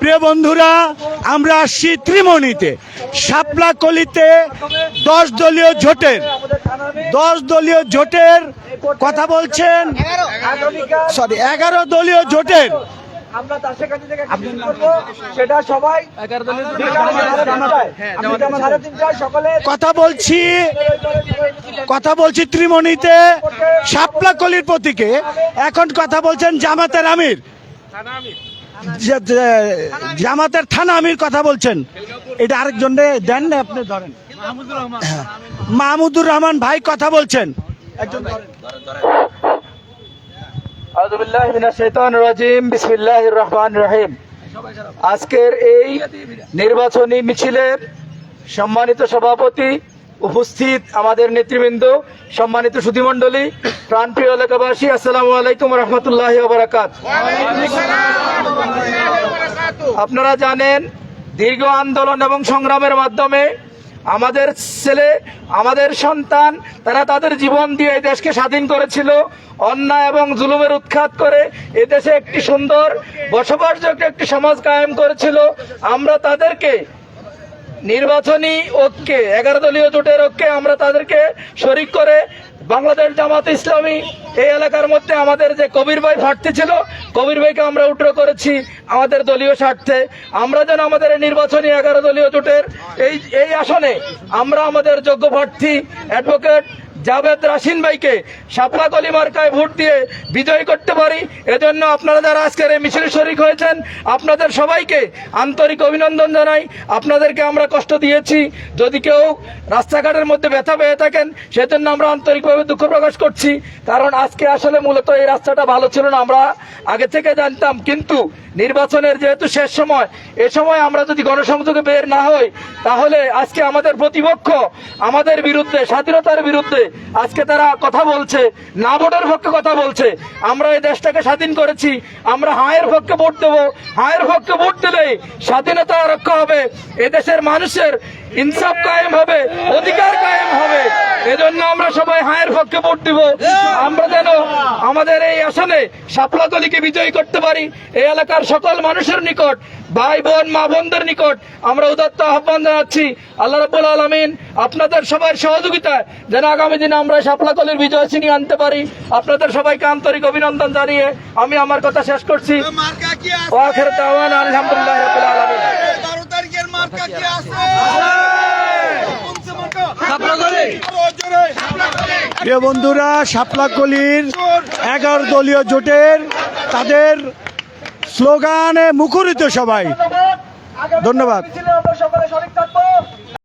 প্রিয় বন্ধুরা আমরা আসছি ত্রিমণিতে। শাপলা কলিতে দশ দলীয় জোটের। দশ দলীয় জোটের কথা বলছেন সরি এগারো দলীয় জোটের। আমরা তার থেকে সেটা সবাই সকলে কথা বলছি কথা বলছি ত্রিমণিতে। শাপলা কলির প্রতীকে এখন কথা বলছেন জামাতের আমির। জামাতের থানা আমির কথা বলছেন। এটা আরেকজন দেন না, আপনি ধরেন। মাহমুদুর রহমান ভাই কথা বলছেন। একজন আজকের এই নির্বাচনী মিছিলের সম্মানিত সভাপতি উপস্থিত আমাদের নেতৃবৃন্দ, সম্মানিত সুধীমণ্ডলী, প্রাণপ্রিয় এলাকাবাসী, আসসালামু আলাইকুম রহমতুল্লাহ আপনারা জানেন, দীর্ঘ আন্দোলন এবং সংগ্রামের মাধ্যমে আমাদের ছেলে, আমাদের সন্তান, তারা তাদের জীবন দিয়ে এই দেশকে স্বাধীন করেছিল। অন্যায় এবং জুলুমের উৎখাত করে এদেশে একটি সুন্দর, বসবাসযোগ্য একটি সমাজ কায়েম করেছিল। আমরা তাদেরকে নির্বাচনী ঐক্যে, এগারো দলীয় জোটের ঐক্যে আমরা তাদেরকে শরিক করে বাংলাদেশ জামাত ইসলামী এই এলাকার মধ্যে আমাদের যে কবির ভাই ফাটতে ছিল, কবির ভাইকে আমরা উঠ্র করেছি আমাদের দলীয় স্বার্থে। আমরা যেন আমাদের নির্বাচনী এগারো দলীয় জোটের এই এই আসনে আমরা আমাদের যোগ্য প্রার্থী, অ্যাডভোকেট জাভেদ রাশিন ভাইকে কলি মার্কায় ভোট দিয়ে বিজয় করতে পারি। এজন্য আপনারা যারা আজকের এই মিছিলে শরিক হয়েছেন, আপনাদের সবাইকে আন্তরিক অভিনন্দন জানাই। আপনাদেরকে আমরা কষ্ট দিয়েছি। যদি কেউ রাস্তাঘাটের মধ্যে ব্যথা পেয়ে থাকেন, সেজন্য আমরা আন্তরিকভাবে দুঃখ প্রকাশ করছি। কারণ আজকে আসলে মূলত এই রাস্তাটা ভালো ছিল না, আমরা আগে থেকে জানতাম। কিন্তু নির্বাচনের যেহেতু শেষ সময়, এ সময় আমরা যদি গণসংযোগে বের না হই, তাহলে আজকে আমাদের প্রতিপক্ষ আমাদের বিরুদ্ধে, স্বাধীনতার বিরুদ্ধে আজকে তারা কথা বলছে, না ভোটের পক্ষে কথা বলছে। আমরা এই দেশটাকে স্বাধীন করেছি, আমরা হায়ের পক্ষে ভোট দেবো। হায়ের পক্ষে ভোট দিলেই স্বাধীনতা রক্ষা হবে। এদেশের মানুষের ইনসাফ কায়েম হবে, অধিকার কায়েম হবে। এজন্য আমরা সবাই হায়ের পক্ষে ভোট দিব। আমরা যেন আমাদের এই আসনে সাপলাতলিকে বিজয়ী করতে পারি। এই এলাকার সকল মানুষের নিকট ভাই বোন মা বোনদের নিকট আমরা উদাত্ত আহ্বান জানাচ্ছি। আল্লাহ রাব্বুল আলামিন আপনাদের সবার সহযোগিতায় যেন আগামী দিনে আমরা সাপলাকলির বিজয় ছিনিয়ে আনতে পারি। আপনাদের সবাইকে আন্তরিক অভিনন্দন জানিয়ে আমি আমার কথা শেষ করছি। আলহামদুলিল্লাহ প্রিয় বন্ধুরা শাপলাকলির এগারো দলীয় জোটের তাদের স্লোগানে মুখরিত সবাই ধন্যবাদ।